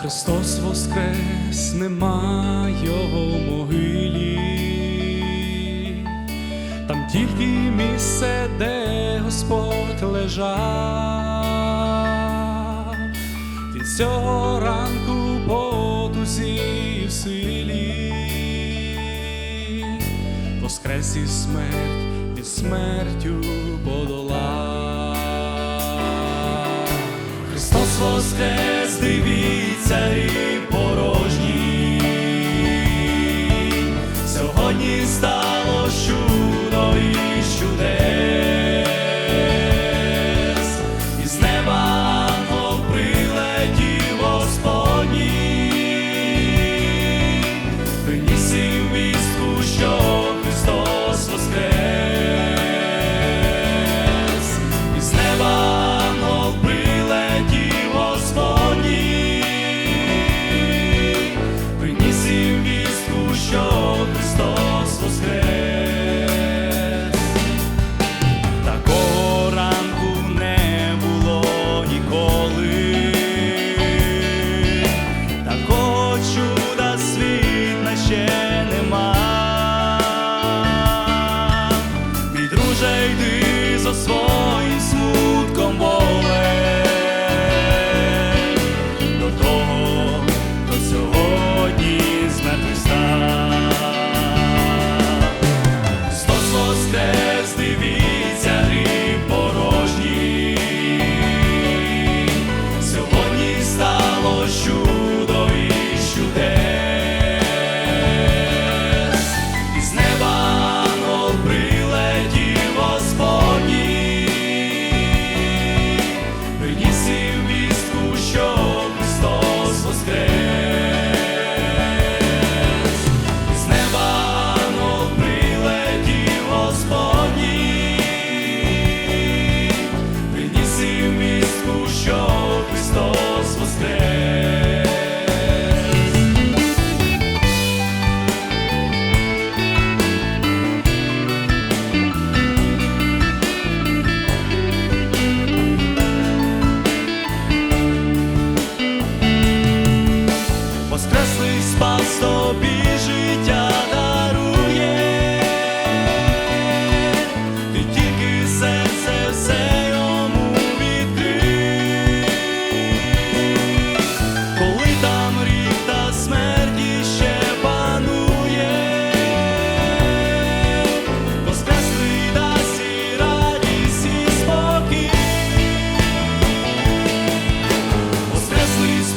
Христос воскрес, нема його могилі, там тільки місце, де Господь лежав, Він цього ранку потузів силі, воскрес і смерть від смертю подолав. Христос воскрес. Дивіться і царі.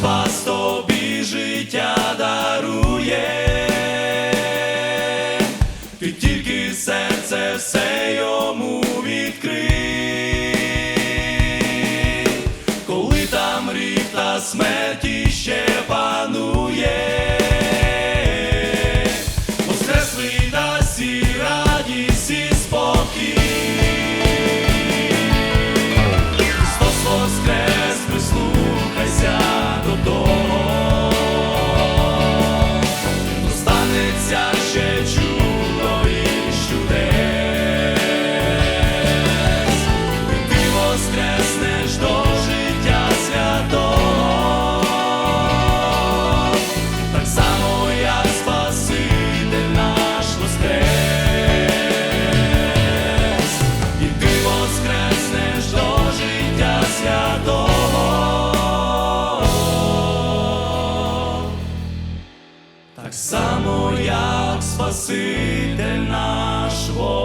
спас тобі життя дарує, ти тільки серце все йому. Спаситель наш.